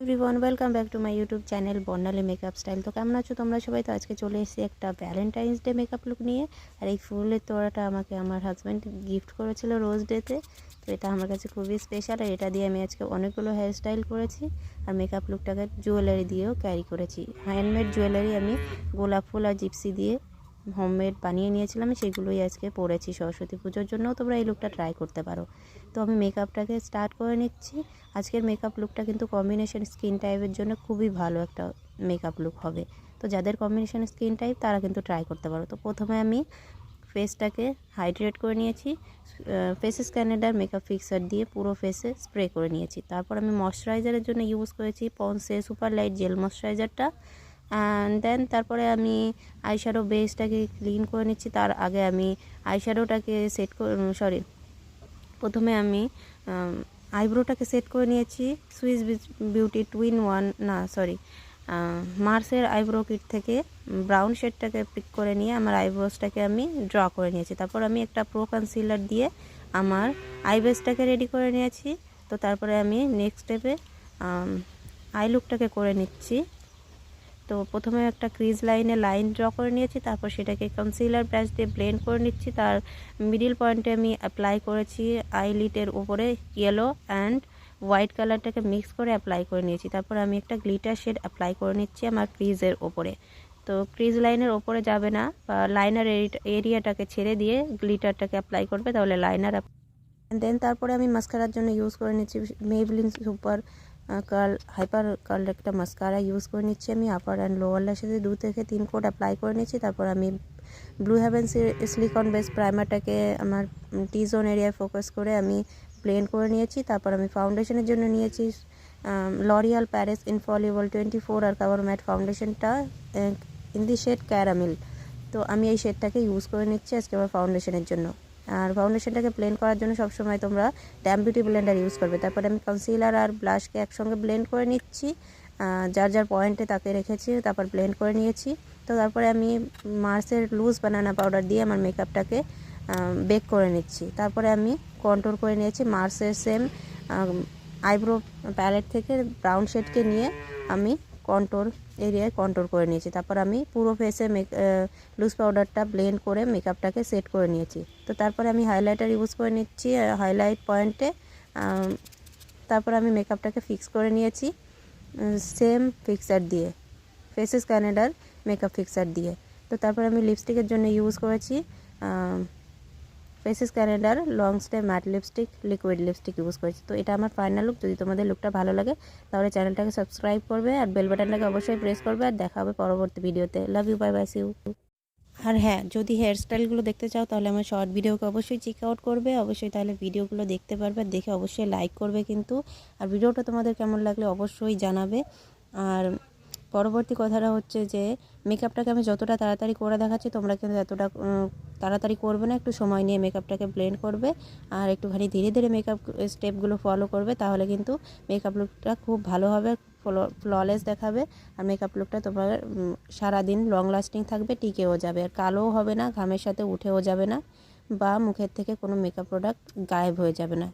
Everyone welcome back to my YouTube channel Barnali makeup style তো কেমন আছো তোমরা সবাই? তো আজকে চলে এসেছি একটা ভ্যালেন্টাইন্স ডে মেকআপ লুক নিয়ে। আর এই ফুলের তোড়াটা আমাকে আমার হাজব্যান্ড গিফট করেছিল রোজ ডেতে তো। এটা আমার কাছে খুবই স্পেশাল আর এটা দিয়ে আমি আজকে অনেকগুলো হেয়ার স্টাইল করেছি। আর মেকআপ লুকটাকে জুয়েলারি দিয়েও ক্যারি করেছি। হ্যান্ডমেড জুয়েলারি আমি গোলাপ ফুল আর জিপসি দিয়ে হোমমেড বানিয়ে নিয়েছিলাম সেগুলোই আজকে পরেছি সরস্বতী পুজোর জন্যও। তোমরা এই লুকটা ট্রাই করতে পারো। তো আমি মেকআপটাকে স্টার্ট করে নিচ্ছি। আজকের মেকআপ লুকটা কিন্তু কম্বিনেশন স্কিন টাইপের জন্য খুবই ভালো একটা মেকআপ লুক হবে। তো যাদের কম্বিনেশন স্কিন টাইপ তারা কিন্তু ট্রাই করতে পারো। তো প্রথমে আমি ফেসটাকে হাইড্রেট করে নিয়েছি। ফেসেস স্ক্যানেডার মেকআপ ফিক্সার দিয়ে পুরো ফেসে স্প্রে করে নিয়েছি। তারপর আমি ময়শ্চারাইজারের জন্য ইউজ করেছি পন্সে সুপার লাইট জেল ময়শ্চারাইজারটা দেন তারপরে আমি আইশ্যাডো বেসটাকে ক্লিন করে নিচ্ছি। তার আগে আমি আইশ্যাডোটাকে সেট করে সরি প্রথমে আমি আইব্রোটাকে সেট করে নিয়েছি। সুইস বিউটি টুইন ওয়ান না সরি মার্সের আইব্রো কিট থেকে ব্রাউন শেডটাকে পিক করে নিয়ে আমার আইব্রোসটাকে আমি ড্র করে নিয়েছি। তারপর আমি একটা প্রো কনসিলার দিয়ে আমার আইব্রেসটাকে রেডি করে নিয়েছি। তো তারপরে আমি নেক্সট স্টেপে আই লুকটাকে করে নিচ্ছি। তো প্রথমে একটা ক্রিজ লাইনে লাইন ড্র করে নিয়েছি, তারপর সেটাকে কনসিলার ব্রাশ দিয়ে ব্লেন্ড করে নিচ্ছি। তার মিডিল পয়েন্টে আমি অ্যাপ্লাই করেছি আইলিটের উপরে ইয়েলো অ্যান্ড হোয়াইট কালারটাকে মিক্স করে অ্যাপ্লাই করে নিয়েছি। তারপর আমি একটা গ্লিটার শেড অ্যাপ্লাই করে নিচ্ছি আমার ক্রিজের ওপরে তো ক্রিজ লাইনের ওপরে যাবে না, বা লাইনার এরিয়াটাকে ছেড়ে দিয়ে গ্লিটারটাকে অ্যাপ্লাই করবে, তাহলে লাইনার দেন তারপরে আমি মাস্কারার জন্য ইউজ করে নিচ্ছি Maybelline super curl hyper curl একটা মাস্কারা ইউজ করে নিচ্ছি আমি আপার অ্যান্ড লোয়ার ল্যাশেসে দু থেকে তিন কোট অ্যাপ্লাই করে নিচ্ছি। তারপর আমি ব্লু হ্যাভেন্সের সিলিকন বেস প্রাইমারটাকে আমার টি জোন এরিয়ায় ফোকাস করে আমি প্লেন করে নিয়েছি। তারপর আমি ফাউন্ডেশনের জন্য নিয়েছি L'Oreal Paris infallible twenty four আর কাভার ম্যাট ফাউন্ডেশনটা ইন দি শেড ক্যারামিল তো আমি এই শেডটাকে ইউজ করে নিচ্ছি আজকে আমার ফাউন্ডেশনের জন্য। আর ফাউন্ডেশনটাকে ব্লেন্ড করার জন্য সবসময় তোমরা ড্যাম বিউটি ব্লেন্ডার ইউজ করবে। তারপরে আমি কনসিলার আর ব্লাশকে একসঙ্গে ব্লেন্ড করে নিচ্ছি। যার যার পয়েন্টে তাকে রেখেছি, তারপর ব্লেন্ড করে নিয়েছি। তো তারপরে আমি মার্সের লুজ বানানা পাউডার দিয়ে আমার মেকআপটাকে বেক করে নিচ্ছি। তারপরে আমি কন্ট্রোল করে নিয়েছি মার্সের সেম আইব্রো প্যালেট থেকে ব্রাউন শেডকে নিয়ে আমি কন্ট্রোল এরিয়ায় কন্ট্রোল করে নিয়েছি। তারপর আমি পুরো ফেসে মেক লুজ পাউডারটা ব্লেন্ড করে মেকআপটাকে সেট করে নিয়েছি। তো তারপরে আমি হাইলাইটার ইউজ করে নিচ্ছি হাইলাইট পয়েন্টে তারপর আমি মেকআপটাকে ফিক্স করে নিয়েছি সেম ফিক্সার দিয়ে ফেসেস ক্যানেডার মেকআপ ফিক্সার দিয়ে। তো তারপর আমি লিপস্টিকের জন্য ইউজ করেছি Faces ক্যানেডার long stay matte lipstick liquid lipstick use করেছি। তো এটা আমার ফাইনাল লুক যদি তোমাদের লুকটা ভালো লাগে, তাহলে চ্যানেলটাকে সাবস্ক্রাইব করবে আর বেল বাটনটাকে অবশ্যই প্রেস করবে আর দেখা হবে পরবর্তী ভিডিওতে love you bye bye see you আর হ্যাঁ যদি হেয়ার স্টাইলগুলো দেখতে চাও, তাহলে আমার শর্ট ভিডিওকে অবশ্যই চেক আউট করবে। অবশ্যই তাহলে ভিডিওগুলো দেখতে পারবে, দেখে অবশ্যই লাইক করবে কিন্তু। আর ভিডিওটা তোমাদের কেমন লাগলে অবশ্যই জানাবে। আর পরবর্তী কথাটা হচ্ছে যে মেকআপটাকে আমি যতটা তাড়াতাড়ি করে দেখাচ্ছি, তোমরা কিন্তু এতটা তাড়াতাড়ি করবে না, একটু সময় নিয়ে মেকআপটাকে ব্লেন্ড করবে আর একটুখানি ধীরে ধীরে মেকআপ স্টেপগুলো ফলো করবে, তাহলে কিন্তু মেকআপ লুকটা খুব ভালো হবে ফ্ললেস দেখাবে আর মেকআপ লুকটা তোমার সারাদিন লং লাস্টিং থাকবে, টিকেও যাবে আর কালোও হবে না, ঘামের সাথে উঠেও যাবে না বা মুখের থেকে কোনো মেকআপ প্রোডাক্ট গায়েব হয়ে যাবে না।